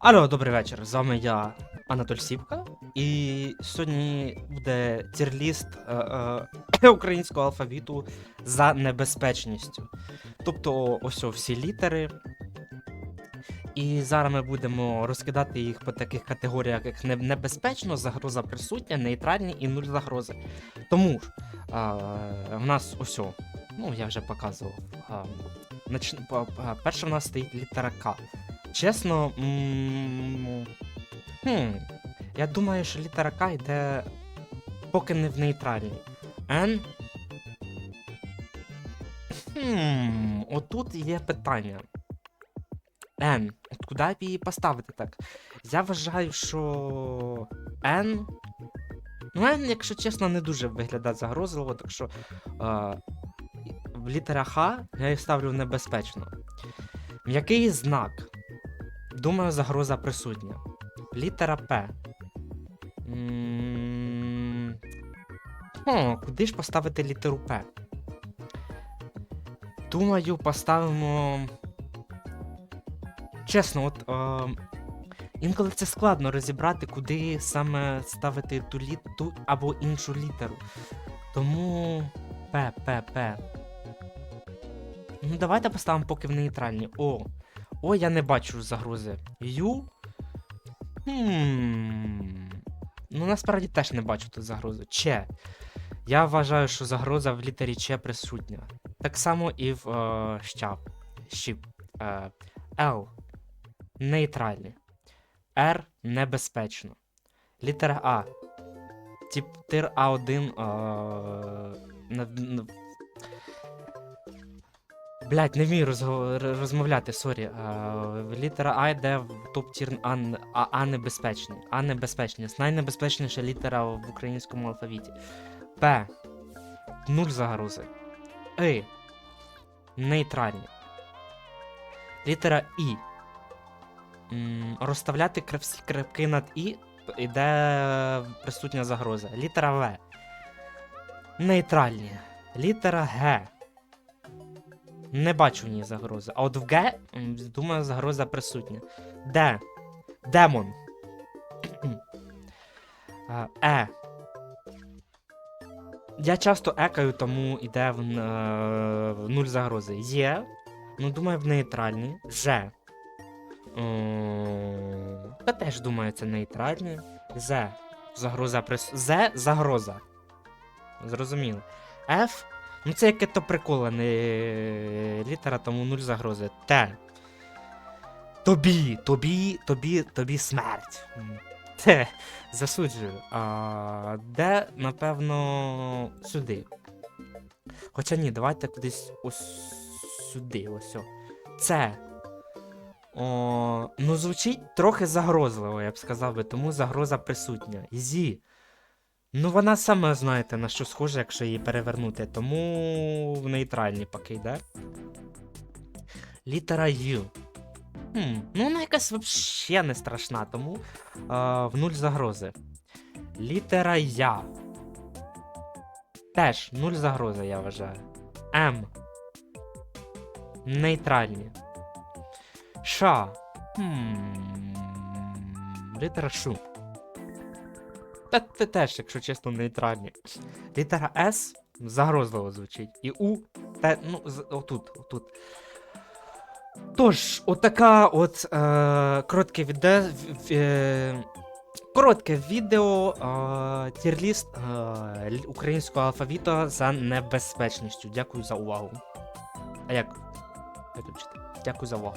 Алло, добрий вечір. З вами я, Анатоль Сіпка, і сьогодні буде тірліст е, е, українського алфавіту за небезпечністю. Тобто, ось всі літери. І зараз ми будемо розкидати їх по таких категоріях, як небезпечно, загроза присутня, нейтральні і нуль загрози. Тому ж а, в нас ось, ну я вже показував. А, нач... Перша в нас стоїть літера К. Чесно, м, хм, я думаю, що літера К йде поки не в нейтральній. Н. Хм, отут є питання. Н. От куди б її поставити так? Я вважаю, що Н. Ну, Н, якщо чесно, не дуже виглядає загрозливо, так що е, літера Х я її ставлю небезпечно. М'який знак. Думаю, загроза присутня. Літера П. О, куди ж поставити літеру П? Думаю, поставимо. Чесно, от. Е... Інколи це складно розібрати, куди саме ставити ту, лі... або іншу літеру. Тому. П, П, П. Ну, давайте поставимо поки в нейтральні. О. О, я не бачу загрози. Ю. Хм. Ну, насправді теж не бачу тут загрози. Че. Я вважаю, що загроза в літері Ч присутня. Так само і в е. Щіп. Е, Л. Нейтральні. Р небезпечно. Літера А. Тип тир А1. Е, Блять, не вмію розго- розмовляти, сорі. Е, літера А йде в топ-тір А, а, а небезпечний. А небезпечний. Найнебезпечніша літера в українському алфавіті. П. Нуль загрози. И. Нейтральні. Літера І. М, розставляти крапки над І іде присутня загроза. Літера В. Нейтральні. Літера Г. Не бачу в ній загрози. А от в Г, думаю, загроза присутня. Д. Демон. Е. Я часто екаю, тому йде в, е, в нуль загрози. Є. Ну, думаю, в нейтральній. Ж. Та теж думаю, це нейтральні. З. Загроза прис... З загроза. Зрозуміло. Ф. Ну це яке то прикола, не літера, тому нуль загрози. Т. Тобі, тобі, тобі, тобі смерть. Те, засуджую. А, де, напевно, сюди. Хоча ні, давайте кудись ось сюди, ось. Це. О, ну, звучить трохи загрозливо, я б сказав би, тому загроза присутня. Зі. Ну, вона саме знаєте, на що схожа, якщо її перевернути, тому в нейтральні поки йде. Літера Ю. Хм, ну вона якась взагалі не страшна, тому а, в нуль загрози. Літера Я. Теж нуль загрози, я вважаю. М. Нейтральні. Ша. Хм. Літера Шу. Те теж, якщо чесно, нейтральні. Літера С загрозливо звучить. І У. Те, ну, отут, отут. Тож, отака от е, коротке відео. в- е, коротке відео е, тірліст е, українського алфавіту за небезпечністю. Дякую за увагу. А як? Дякую за увагу.